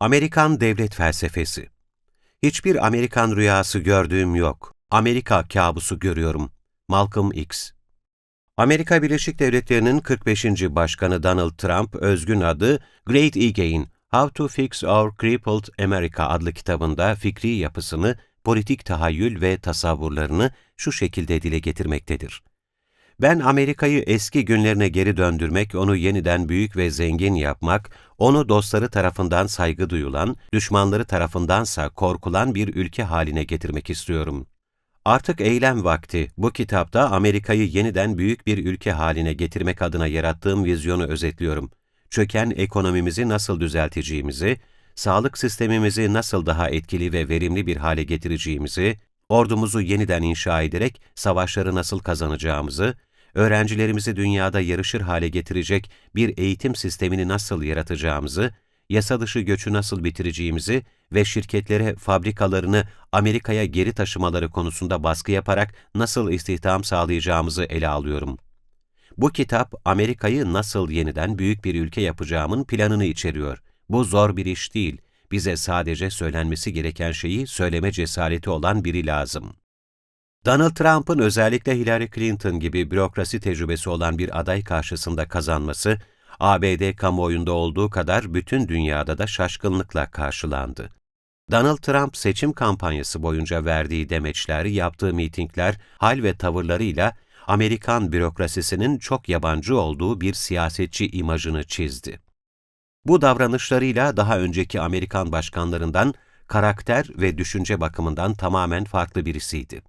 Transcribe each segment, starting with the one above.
Amerikan Devlet Felsefesi Hiçbir Amerikan rüyası gördüğüm yok. Amerika kabusu görüyorum. Malcolm X Amerika Birleşik Devletleri'nin 45. Başkanı Donald Trump, özgün adı Great Again, How to Fix Our Crippled America adlı kitabında fikri yapısını, politik tahayyül ve tasavvurlarını şu şekilde dile getirmektedir. Ben Amerika'yı eski günlerine geri döndürmek, onu yeniden büyük ve zengin yapmak, onu dostları tarafından saygı duyulan, düşmanları tarafındansa korkulan bir ülke haline getirmek istiyorum. Artık eylem vakti. Bu kitapta Amerika'yı yeniden büyük bir ülke haline getirmek adına yarattığım vizyonu özetliyorum. Çöken ekonomimizi nasıl düzelteceğimizi, sağlık sistemimizi nasıl daha etkili ve verimli bir hale getireceğimizi, ordumuzu yeniden inşa ederek savaşları nasıl kazanacağımızı, öğrencilerimizi dünyada yarışır hale getirecek bir eğitim sistemini nasıl yaratacağımızı, yasa dışı göçü nasıl bitireceğimizi ve şirketlere fabrikalarını Amerika'ya geri taşımaları konusunda baskı yaparak nasıl istihdam sağlayacağımızı ele alıyorum. Bu kitap, Amerika'yı nasıl yeniden büyük bir ülke yapacağımın planını içeriyor. Bu zor bir iş değil. Bize sadece söylenmesi gereken şeyi söyleme cesareti olan biri lazım. Donald Trump'ın özellikle Hillary Clinton gibi bürokrasi tecrübesi olan bir aday karşısında kazanması, ABD kamuoyunda olduğu kadar bütün dünyada da şaşkınlıkla karşılandı. Donald Trump seçim kampanyası boyunca verdiği demeçler, yaptığı mitingler, hal ve tavırlarıyla Amerikan bürokrasisinin çok yabancı olduğu bir siyasetçi imajını çizdi. Bu davranışlarıyla daha önceki Amerikan başkanlarından karakter ve düşünce bakımından tamamen farklı birisiydi.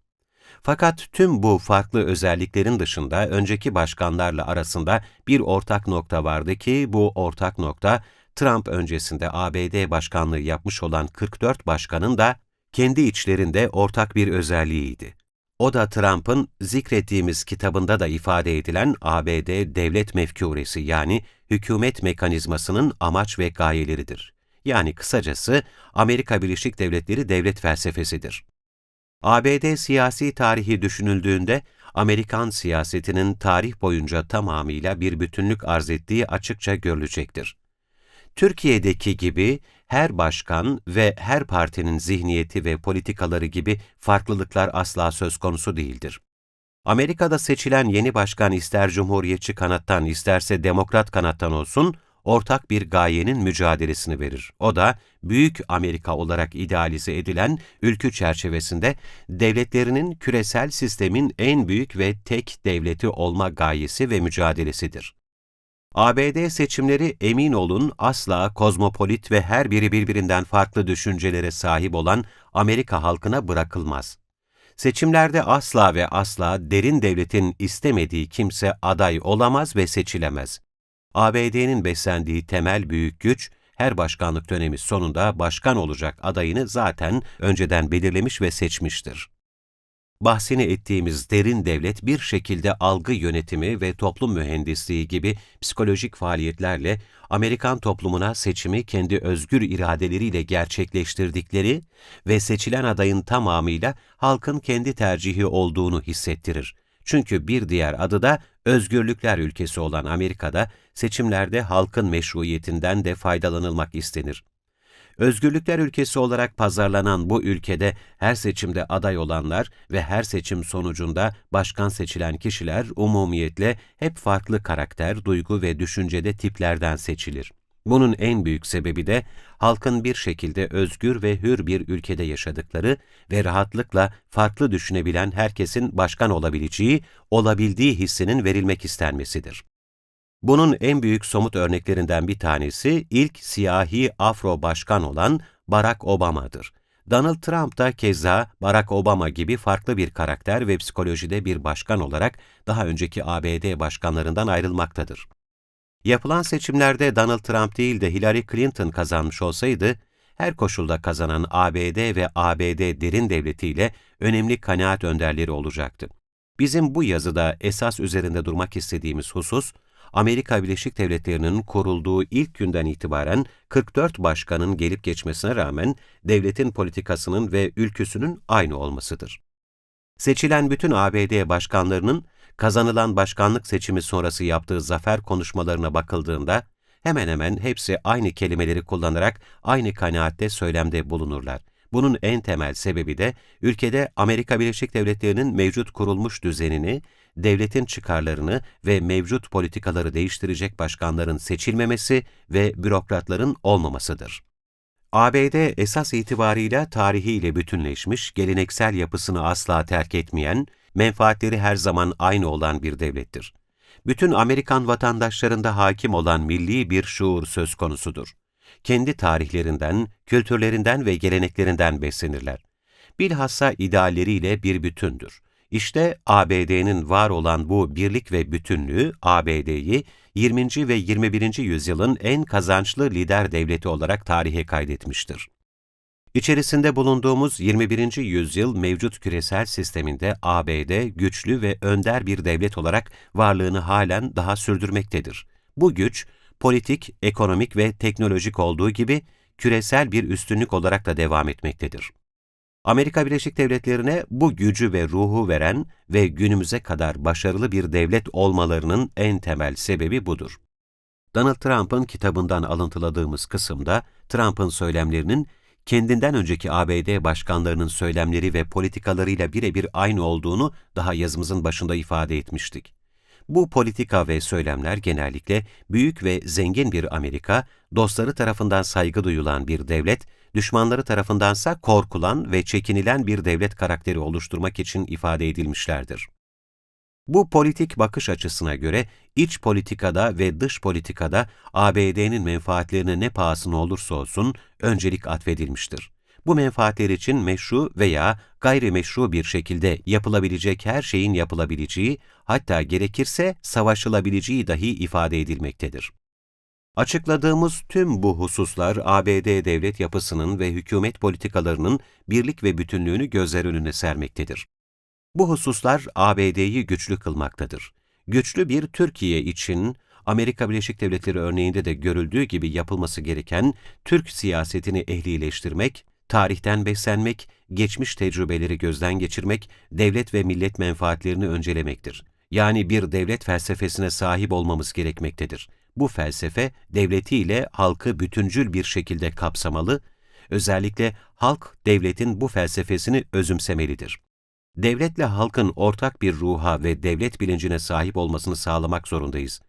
Fakat tüm bu farklı özelliklerin dışında önceki başkanlarla arasında bir ortak nokta vardı ki bu ortak nokta Trump öncesinde ABD başkanlığı yapmış olan 44 başkanın da kendi içlerinde ortak bir özelliğiydi. O da Trump'ın zikrettiğimiz kitabında da ifade edilen ABD devlet mefkuresi yani hükümet mekanizmasının amaç ve gayeleridir. Yani kısacası Amerika Birleşik Devletleri devlet felsefesidir. ABD siyasi tarihi düşünüldüğünde Amerikan siyasetinin tarih boyunca tamamıyla bir bütünlük arz ettiği açıkça görülecektir. Türkiye'deki gibi her başkan ve her partinin zihniyeti ve politikaları gibi farklılıklar asla söz konusu değildir. Amerika'da seçilen yeni başkan ister cumhuriyetçi kanattan isterse demokrat kanattan olsun, ortak bir gayenin mücadelesini verir. O da Büyük Amerika olarak idealize edilen ülkü çerçevesinde devletlerinin küresel sistemin en büyük ve tek devleti olma gayesi ve mücadelesidir. ABD seçimleri emin olun asla kozmopolit ve her biri birbirinden farklı düşüncelere sahip olan Amerika halkına bırakılmaz. Seçimlerde asla ve asla derin devletin istemediği kimse aday olamaz ve seçilemez. ABD'nin beslendiği temel büyük güç, her başkanlık dönemi sonunda başkan olacak adayını zaten önceden belirlemiş ve seçmiştir. Bahsini ettiğimiz derin devlet bir şekilde algı yönetimi ve toplum mühendisliği gibi psikolojik faaliyetlerle Amerikan toplumuna seçimi kendi özgür iradeleriyle gerçekleştirdikleri ve seçilen adayın tamamıyla halkın kendi tercihi olduğunu hissettirir. Çünkü bir diğer adı da özgürlükler ülkesi olan Amerika'da seçimlerde halkın meşruiyetinden de faydalanılmak istenir. Özgürlükler ülkesi olarak pazarlanan bu ülkede her seçimde aday olanlar ve her seçim sonucunda başkan seçilen kişiler umumiyetle hep farklı karakter, duygu ve düşüncede tiplerden seçilir. Bunun en büyük sebebi de halkın bir şekilde özgür ve hür bir ülkede yaşadıkları ve rahatlıkla farklı düşünebilen herkesin başkan olabileceği, olabildiği hissinin verilmek istenmesidir. Bunun en büyük somut örneklerinden bir tanesi ilk siyahi Afro başkan olan Barack Obama'dır. Donald Trump da keza Barack Obama gibi farklı bir karakter ve psikolojide bir başkan olarak daha önceki ABD başkanlarından ayrılmaktadır. Yapılan seçimlerde Donald Trump değil de Hillary Clinton kazanmış olsaydı, her koşulda kazanan ABD ve ABD derin devletiyle önemli kanaat önderleri olacaktı. Bizim bu yazıda esas üzerinde durmak istediğimiz husus, Amerika Birleşik Devletleri'nin kurulduğu ilk günden itibaren 44 başkanın gelip geçmesine rağmen devletin politikasının ve ülküsünün aynı olmasıdır. Seçilen bütün ABD başkanlarının kazanılan başkanlık seçimi sonrası yaptığı zafer konuşmalarına bakıldığında, hemen hemen hepsi aynı kelimeleri kullanarak aynı kanaatte söylemde bulunurlar. Bunun en temel sebebi de ülkede Amerika Birleşik Devletleri'nin mevcut kurulmuş düzenini, devletin çıkarlarını ve mevcut politikaları değiştirecek başkanların seçilmemesi ve bürokratların olmamasıdır. ABD esas itibarıyla tarihiyle bütünleşmiş, geleneksel yapısını asla terk etmeyen, menfaatleri her zaman aynı olan bir devlettir. Bütün Amerikan vatandaşlarında hakim olan milli bir şuur söz konusudur. Kendi tarihlerinden, kültürlerinden ve geleneklerinden beslenirler. Bilhassa idealleriyle bir bütündür. İşte ABD'nin var olan bu birlik ve bütünlüğü ABD'yi 20. ve 21. yüzyılın en kazançlı lider devleti olarak tarihe kaydetmiştir. İçerisinde bulunduğumuz 21. yüzyıl mevcut küresel sisteminde ABD güçlü ve önder bir devlet olarak varlığını halen daha sürdürmektedir. Bu güç, politik, ekonomik ve teknolojik olduğu gibi küresel bir üstünlük olarak da devam etmektedir. Amerika Birleşik Devletleri'ne bu gücü ve ruhu veren ve günümüze kadar başarılı bir devlet olmalarının en temel sebebi budur. Donald Trump'ın kitabından alıntıladığımız kısımda Trump'ın söylemlerinin kendinden önceki ABD başkanlarının söylemleri ve politikalarıyla birebir aynı olduğunu daha yazımızın başında ifade etmiştik. Bu politika ve söylemler genellikle büyük ve zengin bir Amerika, dostları tarafından saygı duyulan bir devlet, düşmanları tarafındansa korkulan ve çekinilen bir devlet karakteri oluşturmak için ifade edilmişlerdir. Bu politik bakış açısına göre iç politikada ve dış politikada ABD'nin menfaatlerine ne pahasına olursa olsun öncelik atfedilmiştir. Bu menfaatler için meşru veya gayrimeşru bir şekilde yapılabilecek her şeyin yapılabileceği, hatta gerekirse savaşılabileceği dahi ifade edilmektedir. Açıkladığımız tüm bu hususlar ABD devlet yapısının ve hükümet politikalarının birlik ve bütünlüğünü gözler önüne sermektedir. Bu hususlar ABD'yi güçlü kılmaktadır. Güçlü bir Türkiye için Amerika Birleşik Devletleri örneğinde de görüldüğü gibi yapılması gereken Türk siyasetini ehlileştirmek, tarihten beslenmek, geçmiş tecrübeleri gözden geçirmek, devlet ve millet menfaatlerini öncelemektir. Yani bir devlet felsefesine sahip olmamız gerekmektedir. Bu felsefe, devletiyle halkı bütüncül bir şekilde kapsamalı, özellikle halk devletin bu felsefesini özümsemelidir. Devletle halkın ortak bir ruha ve devlet bilincine sahip olmasını sağlamak zorundayız.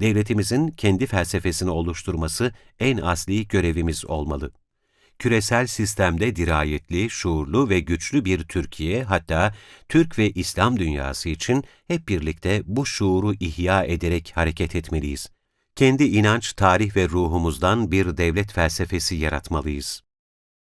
Devletimizin kendi felsefesini oluşturması en asli görevimiz olmalı. Küresel sistemde dirayetli, şuurlu ve güçlü bir Türkiye, hatta Türk ve İslam dünyası için hep birlikte bu şuuru ihya ederek hareket etmeliyiz. Kendi inanç, tarih ve ruhumuzdan bir devlet felsefesi yaratmalıyız.